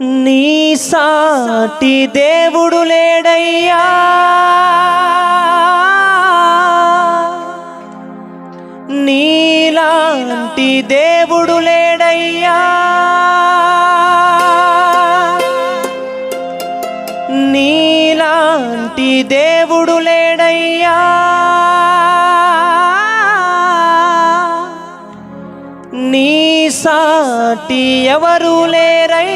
నీ సాటి దేవుడు లేడయ్యా. నీలాంటి దేవుడు లేడయ్యా. నీలాంటి దేవుడు లేడయ్యా. నీ సాటి ఎవరు లేరయ్యా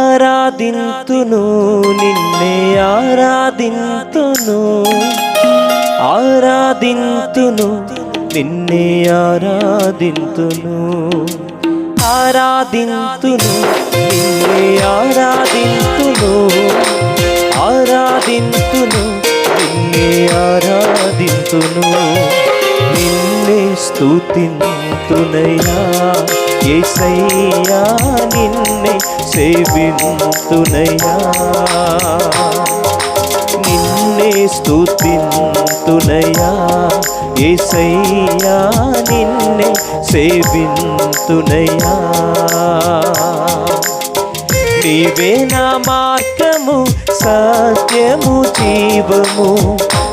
ఆరాధింతును నిన్నే ఆరాధింతును. ఆరాధింతును నిన్నే ఆరాధింతును. ఆరాధింతును నిన్నే ఆరాధింతును. ఆరాధింతును నిన్నే ఆరాధింతును. నిన్నే స్తుతింతునయ్యా. ఏసయ్యా నిన్నే సేవింతునయ్యా. నిన్నే స్తుతింతునయ్యా. ఏసయ్యా నిన్నే సేవింతునయ్యా. నీవే నా మార్గము సత్యము జీవము.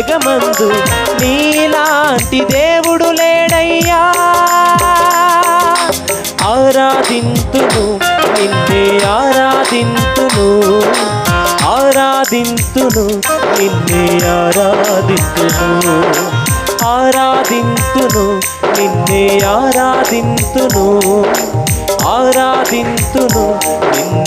జగమందు నీలాంటి దేవుడు లేడయ్యా. ఆరాధింతును నిన్నే ఆరాధింతును ఆరాధింతును నిన్నే ఆరాధింతును ఆరాధింతును నిన్నే ఆరాధింతును. ఆరాధింతును నిన్నే